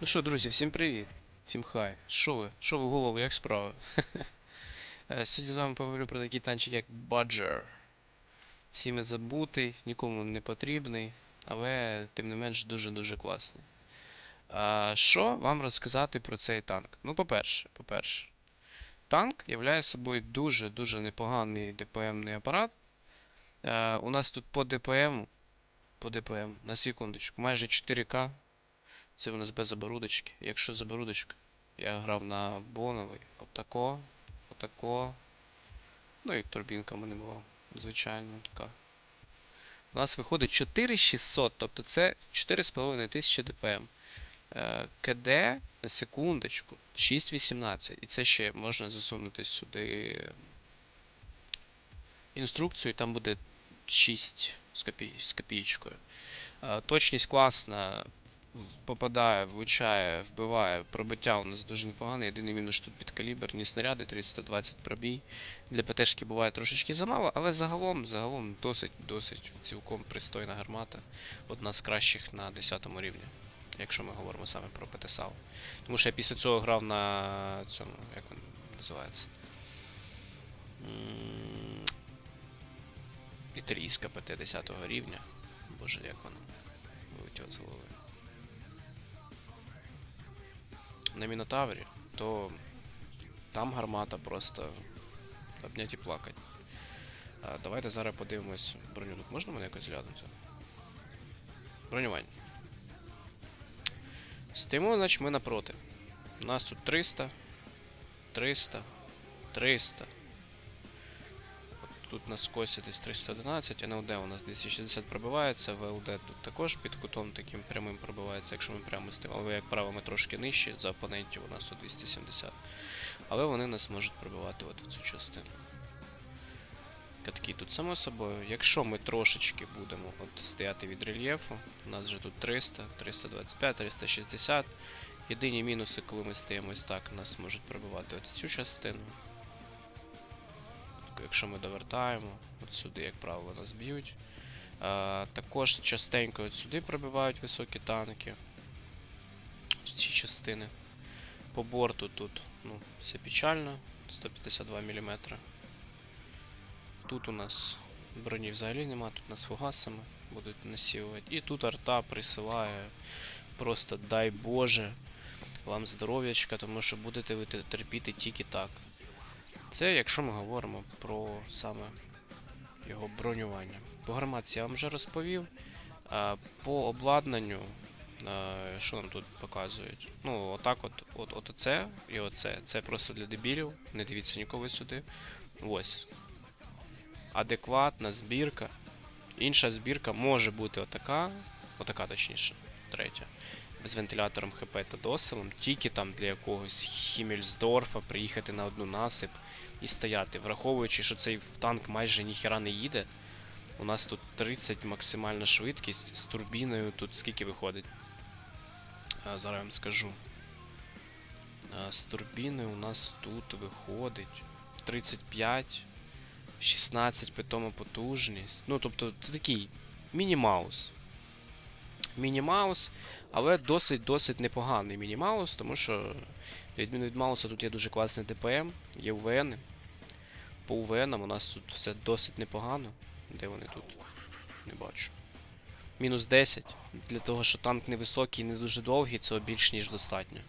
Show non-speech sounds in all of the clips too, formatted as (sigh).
Ну що, друзі, всім привіт. Всім хай. Що ви? Що ви голови, як справи? (laughs) Е, Сьогодні з вами поговорю про такий танчик, як Badger. Всіми забутий, нікому не потрібний, але тим не менш дуже-дуже класний. А, що вам розказати про цей танк? Ну, по-перше, по-перше, танк являє собою дуже-дуже непоганий ДПМний апарат. Е, у нас тут по ДПМ, по ДПМ, на секундочку, майже 4К. Це у нас без оборудочки. Якщо з оборудочки, я грав на боновий. Отако, отако. Ну і турбінка в мене була. Звичайно, така. У нас виходить 4600, тобто це 4500 дпм. Е, КД на секундочку 6.18. І це ще можна засунути сюди інструкцію, і там буде 6 з, копійкою. Е, точність класна, попадає, влучає, вбиває. Пробиття у нас дуже непогане. Єдиний мінус тут підкаліберні снаряди, 320 пробій. Для ПТшки буває трошечки замало, але загалом, загалом досить, досить цілком пристойна гармата. Одна з кращих на 10 рівні. Якщо ми говоримо саме про ПТСАУ. Тому що я після цього грав на цьому, як він називається? Італійська ПТ 10 рівня. Боже, як воно вилетіло з голови. На Мінотаврі, то там гармата просто обнять і плакать. А, давайте зараз подивимось броню. Тут можна мене якось глянути? Бронювання. Стоїмо, значить, ми напроти. У нас тут 300, 300, 300. Тут на скосі десь 311, НЛД у нас 260 пробивається, ВЛД тут також під кутом таким прямим пробивається, якщо ми прямо стоїмо. Але, як правило, ми трошки нижче, за опонентів у нас тут 270. Але вони нас можуть пробивати от в цю частину. Катки тут само собою. Якщо ми трошечки будемо от стояти від рельєфу, у нас вже тут 300, 325, 360. Єдині мінуси, коли ми стоїмо ось так, нас можуть пробивати от цю частину. Якщо ми довертаємо, от сюди, як правило, нас б'ють. А, також частенько от сюди пробивають високі танки. Ці частини. По борту тут ну, все печально. 152 мм. Тут у нас броні взагалі нема, тут нас фугасами будуть насілувати. І тут арта присилає. Просто дай Боже вам здоров'ячка, тому що будете ви терпіти тільки так. Це якщо ми говоримо про саме його бронювання. По гарматці я вам вже розповів. По обладнанню, що нам тут показують? Ну, отак от, от, от оце і оце. Це просто для дебілів. Не дивіться ніколи сюди. Ось. Адекватна збірка. Інша збірка може бути отака. Отака точніше. Третя. З вентилятором ХП та доселем, тільки там для якогось Хімельсдорфа приїхати на одну насип і стояти. Враховуючи, що цей танк майже ніхера не їде. У нас тут 30 максимальна швидкість з турбіною. Тут скільки виходить? А, зараз вам скажу. А, з турбіною у нас тут виходить 35, 16 питома потужність. Ну, тобто, це такий міні-маус. Міні-маус, але досить-досить непоганий міні-маус, тому що, відміну від мауса, тут є дуже класний ДПМ, є УВН. По УВНам у нас тут все досить непогано. Де вони тут? Не бачу. Мінус 10. Для того, що танк невисокий і не дуже довгий, цього більш ніж достатньо.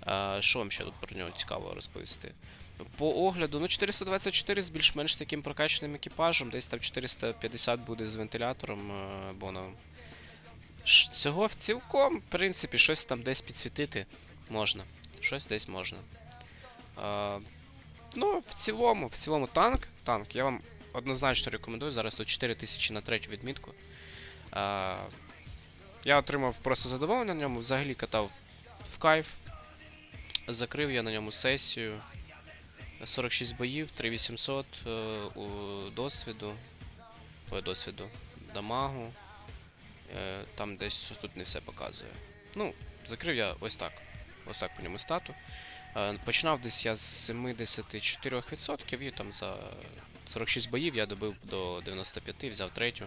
А, що вам ще тут про нього цікаво розповісти? По огляду, ну 424 з більш-менш таким прокачаним екіпажем, десь там 450 буде з вентилятором е, боновим. Цього в цілком, в принципі, щось там десь підсвітити можна. Щось десь можна. А, ну, в цілому, в цілому танк. Танк, я вам однозначно рекомендую. Зараз тут 4000 на третю відмітку. А, я отримав просто задоволення на ньому, взагалі катав в кайф. Закрив я на ньому сесію. 46 боїв, 3800 е, у досвіду. Ой, досвіду. Дамагу. Е, там десь тут не все показує. Ну, закрив я ось так. Ось так по ньому стату. Е, починав десь я з 74% і там за 46 боїв я добив до 95, взяв третю.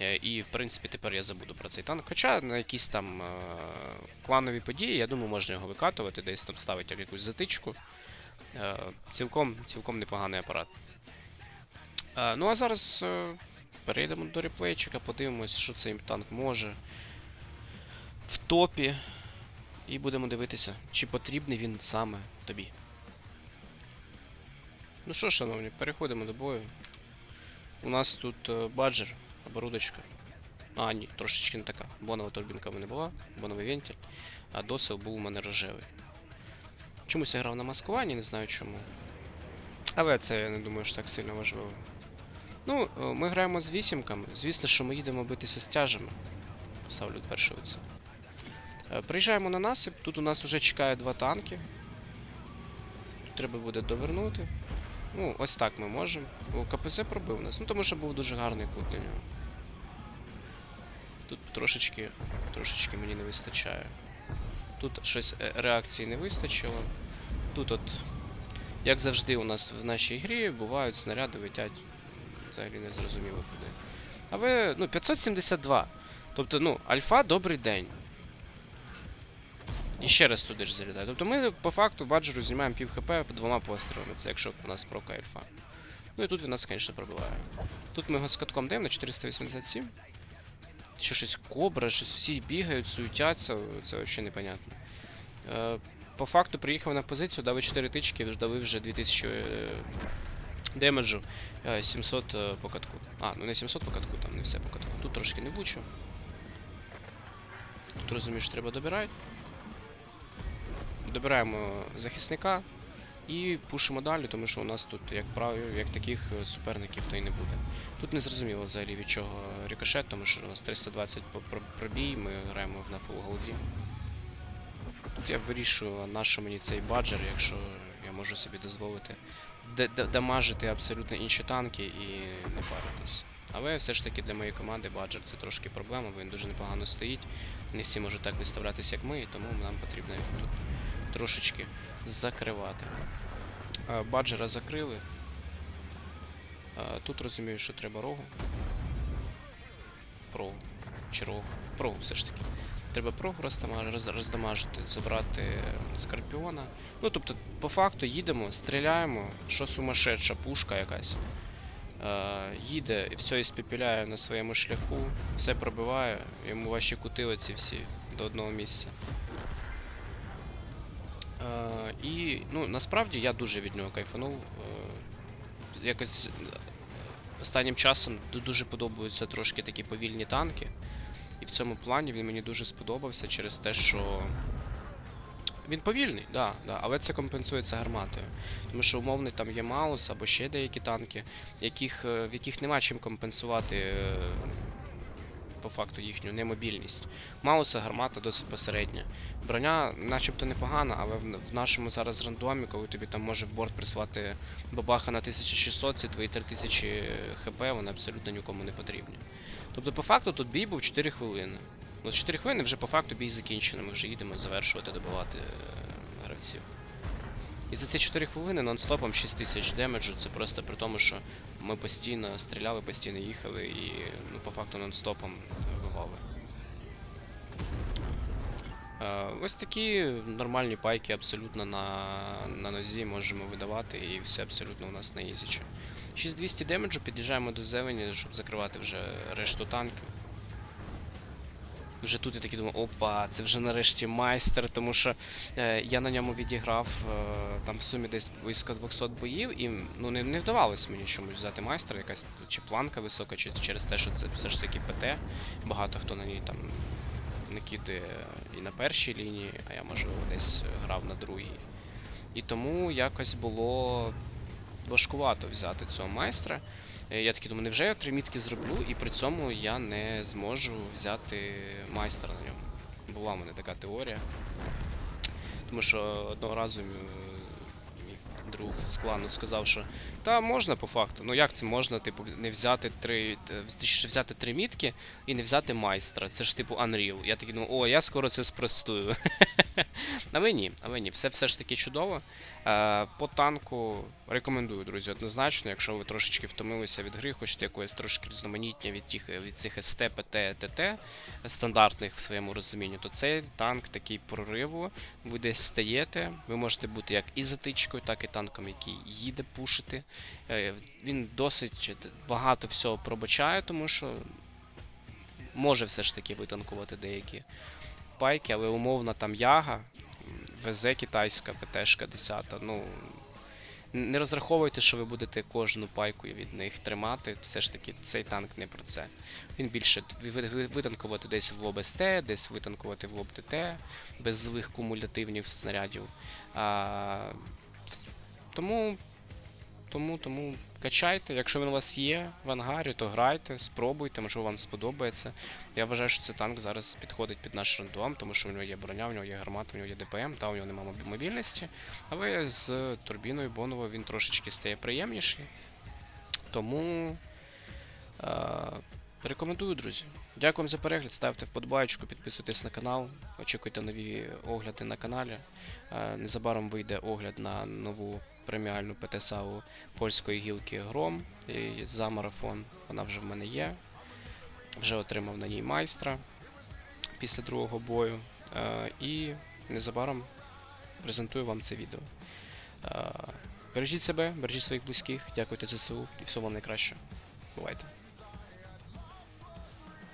Е, І, в принципі, тепер я забуду про цей танк. Хоча на якісь там кланові події, я думаю, можна його викатувати, десь там ставити якусь затичку. Цілком, цілком непоганий апарат. Ну а зараз перейдемо до реплейчика, подивимось, що цей танк може в топі. І будемо дивитися, чи потрібний він саме тобі. Ну що, шановні, переходимо до бою. У нас тут е, баджер, оборудочка. А, ні, трошечки не така. Бонова турбінка в мене була, боновий вентиль, а досил був у мене рожевий. Чомусь я грав на маскуванні, не знаю чому. Але це я не думаю, що так сильно важливо. Ну, е, ми граємо з вісімками. Звісно, що ми їдемо битися з тяжами. Ставлю перше оце. Е, Приїжджаємо на насип, тут у нас вже чекає два танки. Тут треба буде довернути. Ну, ось так ми можемо. О, КПЗ пробив нас, ну тому що був дуже гарний кут для нього. Тут трошечки, трошечки мені не вистачає. Тут щось е, реакції не вистачило. Тут от, як завжди у нас в нашій грі, бувають снаряди летять взагалі не зрозуміло куди. А ви, ну, 572. Тобто, ну, альфа добрий день. І ще раз туди ж залітає. Тобто ми по факту баджеру знімаємо пів хп двома пострілами. Це якщо у нас прока альфа. Ну і тут він нас, звісно, пробиває. Тут ми його з катком даємо на 487. Ще щось кобра, щось всі бігають, суетяться, це взагалі непонятно. Е, по факту приїхав на позицію, дав 4 тички, давив вже 2000 е, демеджу, е, 700 е, по катку. А, ну не 700 по катку, там не все по катку. Тут трошки не влучу. Тут розумієш, треба добирати. Добираємо захисника і пушимо далі, тому що у нас тут, як правило, як таких е, суперників то й не буде. Тут не зрозуміло взагалі від чого рикошет, тому що у нас 320 по пробій, ми граємо на фул голді. Тут я вирішую, на що мені цей баджер, якщо можу собі дозволити дамажити абсолютно інші танки і не паритись. Але все ж таки для моєї команди баджер це трошки проблема, бо він дуже непогано стоїть. Не всі можуть так виставлятися, як ми, і тому нам потрібно його тут трошечки закривати. Баджера закрили. Тут розумію, що треба рогу. Прогу. Чи рогу. Прогу все ж таки. Треба роздамаж- роздамажити, забрати скорпіона. Ну, тобто, по факту їдемо, стріляємо, що сумасшедша пушка якась. Е, їде все іспепіляє на своєму шляху, все пробиває, йому ваші кути оці всі до одного місця. Е, і ну, насправді я дуже від нього кайфанув. Е, якось е, останнім часом дуже подобаються трошки такі повільні танки. І в цьому плані він мені дуже сподобався через те, що він повільний, да, да, але це компенсується гарматою. Тому що умовний там є Маус або ще деякі танки, яких, е, в яких нема чим компенсувати е, по факту їхню немобільність. Мауса гармата досить посередня. Броня начебто непогана, але в, в нашому зараз рандомі, коли тобі там може борт прислати бабаха на 1600, ці твої 3000 хп, вони абсолютно нікому не потрібні. Тобто, по факту тут бій був 4 хвилини. Ну, 4 хвилини вже по факту бій закінчено, ми вже їдемо завершувати, добивати е, гравців. І за ці 4 хвилини нон-стопом 6 тисяч демеджу, це просто при тому, що ми постійно стріляли, постійно їхали і ну, по факту нон-стопом вбивали. Е, ось такі нормальні пайки абсолютно на, на нозі можемо видавати, і все абсолютно у нас на ізічі. 6200 демеджу, під'їжджаємо до зелені, щоб закривати вже решту танків. Вже тут я такий думаю, опа, це вже нарешті майстер, тому що е, я на ньому відіграв е, там в сумі десь близько 200 боїв, і ну, не, не вдавалося мені чомусь взяти майстра, якась чи планка висока, чи через те, що це все ж таки ПТ. Багато хто на ній там накидує і на першій лінії, а я можливо десь грав на другій. І тому якось було важкувато взяти цього майстра. Е, Я такий думаю, невже я три мітки зроблю, і при цьому я не зможу взяти майстра на ньому. Була в мене така теорія. Тому що одного разу е, мій друг з клану сказав, що та можна по факту. Ну як це можна, типу, не взяти три. взяти три мітки і не взяти майстра. Це ж типу Unreal. Я такий думаю, о, я скоро це спростую. (laughs) Але ні, але ні, все все ж таки чудово. Е, по танку рекомендую, друзі, однозначно, якщо ви трошечки втомилися від гри, хочете якоїсь трошки різноманіття від, тих, від цих СТ, ПТ, ТТ стандартних в своєму розумінні, то цей танк такий прориву. Ви десь стаєте, ви можете бути як і затичкою, так і танком, який їде пушити. Е, він досить багато всього пробачає, тому що може все ж таки витанкувати деякі пайки, але умовна там яга, ВЗ китайська, ПТшка 10, ну. Не розраховуйте, що ви будете кожну пайку від них тримати. Все ж таки, цей танк не про це. Він більше ви- ви- ви- витанкувати десь в лоб СТ, десь витанкувати в лоб ТТ, без злих кумулятивних снарядів. А, тому, тому, тому качайте. Якщо він у вас є в ангарі, то грайте, спробуйте, можливо вам сподобається. Я вважаю, що цей танк зараз підходить під наш рандом, тому що в нього є броня, в нього є гармата, в нього є ДПМ, та у нього немає мобільності. Але з турбіною Боново він трошечки стає приємніший. Тому е, рекомендую, друзі. Дякую за перегляд. Ставте вподобайку, підписуйтесь на канал, очікуйте нові огляди на каналі. Е, незабаром вийде огляд на нову преміальну ПТСАУ польської гілки Гром за марафон. Вона вже в мене є. Вже отримав на ній майстра після другого бою. Е, і незабаром презентую вам це відео. Е, бережіть себе, бережіть своїх близьких, дякуйте ЗСУ і всього вам найкраще. Бувайте.